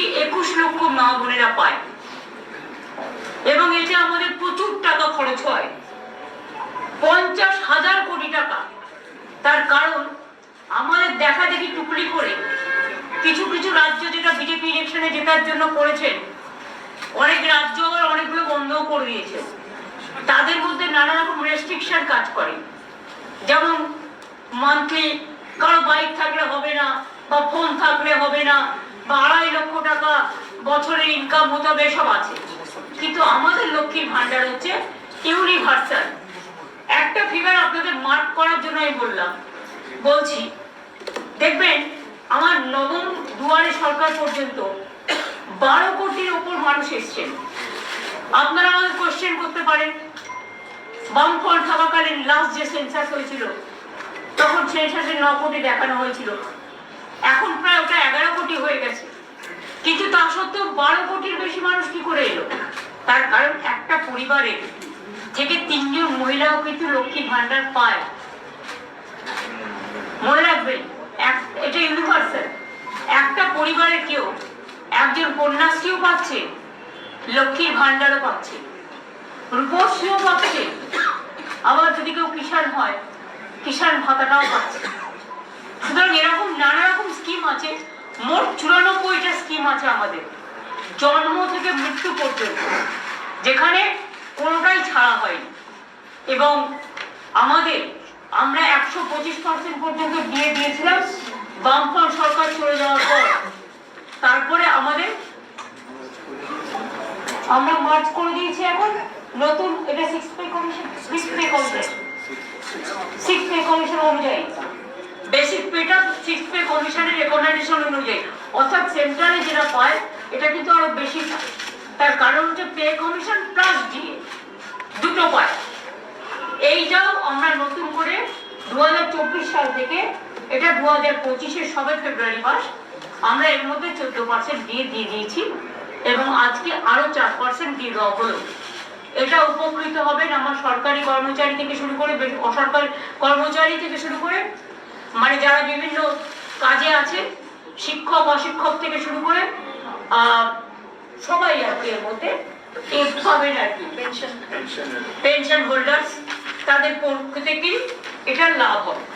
কোটি একুশ লক্ষ মা বোনেরা পায়? এবং এতে আমাদের প্রচুর টাকা খরচ হয়। পঞ্চাশ হাজার কোটি টাকা। তার কারণ, আমাদের দেখা দেখি টুকলি করে কিছু কিছু রাজ্য যেটা বিজেপি ইলেকশনে জেতার জন্য করেছেন, অনেক রাজ্য আবার অনেকগুলো বন্ধও করে দিয়েছে। তাদের মধ্যে নানা রকম রেস্ট্রিকশন কাজ করে। যেমন মান্থলি কারও বাইক থাকলে হবে না বা ফোন থাকলে হবে না। বা লক্ষ টাকা বছরের ইনকাম হবে সব আছে। কিন্তু আমাদের লক্ষ্মীর ভান্ডার হচ্ছে ইউনিভার্সাল একটা ফিগার আপনাদের মার্ক করার জন্য আমি বললাম। বলছি, দেখবেন আমার নবম দুয়ারে সরকার পর্যন্ত বারো কোটির ওপর মানুষ এসছেন। আপনারা আমাদের কোশ্চেন করতে পারেন। বামফ্রন্ট থাকাকালীন লাস্ট যে সেন্সাস হয়েছিল, তখন সেন্সাসে ন কোটি দেখানো হয়েছিল। এখন প্রায় ওটা এগারো কোটি হয়ে গেছে। সত্ত্বেও বারো কোটির বেশি মানুষ কি করে এলো? তার কারণ একটা পরিবারে থেকে তিনজন মহিলাও কিন্তু লক্ষ্মী ভান্ডার পায়। মনে রাখবেন এটা ইউনিভার্সাল একটা পরিবারের কেউ একজন কন্যাশ্রীও পাচ্ছে, লক্ষ্মীর ভান্ডারও পাচ্ছে। রূপশ্রীও পাচ্ছে, আবার যদি কেউ কিষাণ হয়, কিষাণ ভাতাটাও পাচ্ছে। সুতরাং এরকম নানা রকম স্কিম আছে। মোট চুরানব্বইটা স্কিম আছে আমাদের। জন্ম থেকে মৃত্যু পর্যন্ত, যেখানে কোনোটাই ছাড়া হয়নি। এবং আমাদের, আমরা একশো পঁচিশ পার্সেন্ট পর্যন্ত দিয়ে দিয়েছিলাম, বামফ্রন্ট সরকার চলে যাওয়ার পর। তারপরে আমাদের, আমরা মার্চ করে দিয়েছি এখন। নতুন, এটা six pay commission six pay commission six pay commission অনুযায়ী। বেসিক পেটা সিক্স পে কমিশনের রেকমেন্ডেশন অনুযায়ী। অর্থাৎ সেন্ট্রালে যেটা পায়, এটা কিন্তু আরও বেশি তার কারণ হচ্ছে পে কমিশন প্লাস ডিএ দুটো পায়। এইটাও আমরা নতুন করে দু সাল থেকে, এটা দু হাজার পঁচিশের সবে ফেব্রুয়ারি মাস, আমরা এর মধ্যে চোদ্দ পার্সেন্ট দিয়ে দিয়ে দিয়েছি এবং আজকে আরও চার পার্সেন্ট দিয়ে দেওয়া হলো। এটা উপকৃত হবেন আমার সরকারি কর্মচারী থেকে শুরু করে অসরকারি কর্মচারী থেকে শুরু করে মানে যারা বিভিন্ন কাজে আছে শিক্ষক অশিক্ষক থেকে শুরু করে সবাই আর কি এর মধ্যে পাবেন আর কি। পেনশন পেনশন হোল্ডার্স তাদের পক্ষ থেকে এটার লাভ হবে।